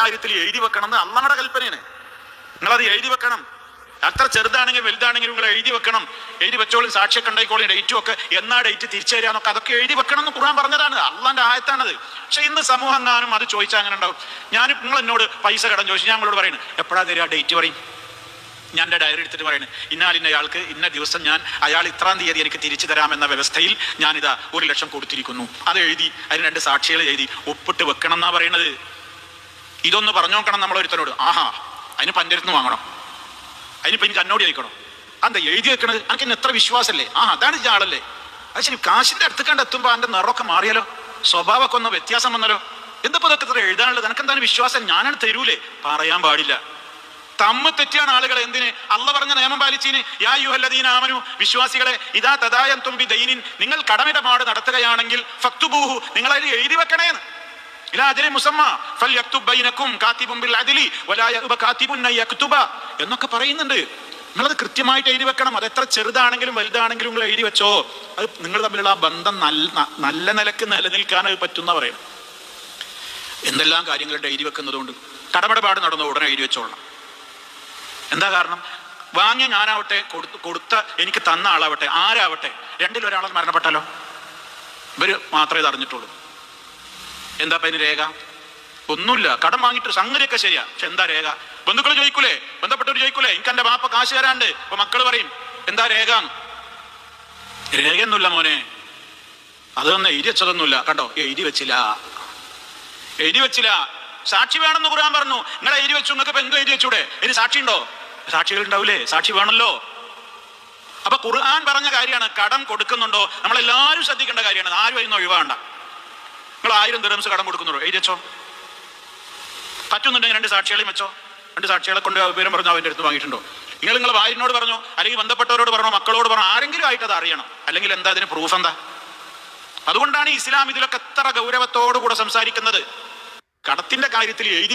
കാര്യത്തിൽ എഴുതി വെക്കണം അള്ളാഹുടെ കൽപ്പനയാണ്. നിങ്ങളത് എഴുതി വെക്കണം. അത്ര ചെറുതാണെങ്കിലും വലുതാണെങ്കിലും നിങ്ങൾ എഴുതി വെക്കണം. എഴുതി വെച്ചോളും സാക്ഷിയൊക്കെ ഉണ്ടായിക്കോളും ഡേറ്റും ഒക്കെ എന്നാ ഡേറ്റ് തിരിച്ചു തരാന്നൊക്കെ അതൊക്കെ എഴുതി വെക്കണം എന്ന് ഖുർആൻ പറഞ്ഞതാണ്. അള്ളാന്റെ ആയത്താണത്. പക്ഷെ ഇന്ന് സമൂഹം എങ്ങാനും അത് ചോദിച്ചാൽ അങ്ങനെ ഉണ്ടാവും. ഞാൻ നിങ്ങൾ എന്നോട് പൈസ കടം ചോദിച്ചു. ഞാൻ നിങ്ങളോട് പറയുന്നത് എപ്പോഴാ തരിക ഡേറ്റ്? പറയും. ഞാൻ എന്റെ ഡയറി എടുത്തിട്ട് പറയുന്നത് ഇന്നാൽ ഇന്ന അയാൾക്ക് ഇന്ന ദിവസം ഞാൻ അയാൾ ഇത്രാം തീയതി എനിക്ക് തിരിച്ചു തരാമെന്ന വ്യവസ്ഥയിൽ ഞാനിതാ ഒരു ലക്ഷം കൊടുത്തിരിക്കുന്നു. അത് എഴുതി അതിന് രണ്ട് സാക്ഷികൾ എഴുതി ഒപ്പിട്ട് വെക്കണം എന്നാ പറയുന്നത് ഇതൊന്ന് പറഞ്ഞു നോക്കണം നമ്മൾ ഒരുത്തനോട് ആഹാ അതിന് പഞ്ചരത്തിന് വാങ്ങണം. അതിനിപ്പോ എനിക്ക് അന്നോടി അയക്കണം അതെന്താ എഴുതി വെക്കണത്? എനിക്ക് ഇന്ന് എത്ര വിശ്വാസമല്ലേ ആ അതാണ് ഈ ആളല്ലേ. അത് ശരി കാശിന്റെ അടുത്ത് കണ്ട് എത്തുമ്പോ അതിന്റെ നിറമൊക്കെ മാറിയാലോ? സ്വഭാവമൊക്കെ ഒന്ന് വ്യത്യാസം വന്നാലോ? എന്താ ഇതൊക്കെ ഇത്ര എഴുതാനുള്ളത്? എനിക്ക് എന്താണ് വിശ്വാസം? ഞാനാണ് തരൂലേ. പറയാൻ പാടില്ല. തമ്മ തെറ്റിയാണ് ആളുകൾ എന്തിന്? അല്ല പറഞ്ഞ നിയമം പാലിച്ചീന്. യാ യുഹല്ലദീൻ ആമനു വിശ്വാസികളെ ഇതാ തദായം തുമ്പി ദൈനിൻ നിങ്ങൾ കടമിടപാട് നടത്തുകയാണെങ്കിൽ ഫക്തുബൂഹു നിങ്ങൾ അതിൽ എഴുതി വെക്കണേന്ന്. എന്നൊക്കെ പറയുന്നുണ്ട്. നിങ്ങളത് കൃത്യമായിട്ട് എഴുതി വെക്കണം. അത് എത്ര ചെറുതാണെങ്കിലും വലുതാണെങ്കിലും നിങ്ങൾ എഴുതി വെച്ചോ. അത് നിങ്ങൾ തമ്മിലുള്ള ആ ബന്ധം നല്ല നല്ല നിലയ്ക്ക് നിലനിൽക്കാൻ അത് പറ്റുന്ന പറയണം എന്തെല്ലാം കാര്യങ്ങളുടെ എഴുതി വെക്കുന്നതുകൊണ്ട്? കടമടപാട് നടന്ന ഉടനെ എഴുതി വെച്ചോളണം. എന്താ കാരണം? വാങ്ങിയ ഞാനാവട്ടെ കൊടുത്ത് കൊടുത്ത എനിക്ക് തന്ന ആളാവട്ടെ ആരാവട്ടെ രണ്ടിൽ ഒരാളെ മരണപ്പെട്ടാലോ? ഇവർ മാത്രമേ ഇത് അറിഞ്ഞിട്ടുള്ളൂ. എന്താ പതിന് രേഖ? ഒന്നുമില്ല. കടം വാങ്ങിയിട്ട് സംഗതിയൊക്കെ ശരിയാ. പക്ഷെ എന്താ രേഖ? ബന്ധുക്കൾ ചോദിക്കൂലേ? ബന്ധപ്പെട്ടവർ ചോദിക്കൂലേ? എനിക്ക് എന്റെ ബാപ്പ കാശ് തരാണ്ട് അപ്പൊ മക്കൾ പറയും എന്താ രേഖ? രേഖയൊന്നുമില്ല മോനെ. അതൊന്നും എഴുതി വെച്ചതൊന്നുമില്ല. കണ്ടോ? എഴുതി വെച്ചില്ല. എഴുതി വെച്ചില്ല. സാക്ഷി വേണമെന്ന് ഖുർആൻ പറഞ്ഞു. നിങ്ങളെ എഴുതി വെച്ചു നിങ്ങൾക്ക് ഇപ്പൊ എന്തോ എഴുതി വെച്ചൂടെ? ഇനി സാക്ഷി ഉണ്ടോ സാക്ഷികൾ ഉണ്ടാവൂലേ? സാക്ഷി വേണമല്ലോ. അപ്പൊ ഖുർആൻ പറഞ്ഞ കാര്യമാണ് കടം കൊടുക്കുന്നുണ്ടോ? നമ്മളെല്ലാവരും ശ്രദ്ധിക്കേണ്ട കാര്യമാണ്. ആരും അതിന് ഒഴിവാണ്ട നിങ്ങൾ ആയിരം ദിറംസ് കടം കൊടുക്കുന്നുള്ളൂ. എഴുതി വെച്ചോ. പറ്റുന്നുണ്ടെങ്കിൽ രണ്ട് സാക്ഷികളെയും വെച്ചോ. രണ്ട് സാക്ഷികളെ കൊണ്ട് വിവരം പറഞ്ഞു അവന്റെ അടുത്ത് വാങ്ങിയിട്ടുണ്ടോ? നിങ്ങൾ നിങ്ങൾ ഭാര്യനോട് പറഞ്ഞു? അല്ലെങ്കിൽ ബന്ധപ്പെട്ടവരോട് പറഞ്ഞോ? മക്കളോട് പറഞ്ഞോ? ആരെങ്കിലും ആയിട്ട് അത് അറിയണം. അല്ലെങ്കിൽ എന്താ അതിന് പ്രൂഫ് എന്താ? അതുകൊണ്ടാണ് ഇസ്ലാം ഇതിലൊക്കെ എത്ര ഗൗരവത്തോടുകൂടെ സംസാരിക്കുന്നത്. കടത്തിന്റെ കാര്യത്തിൽ എഴുതി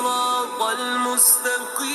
مستقيم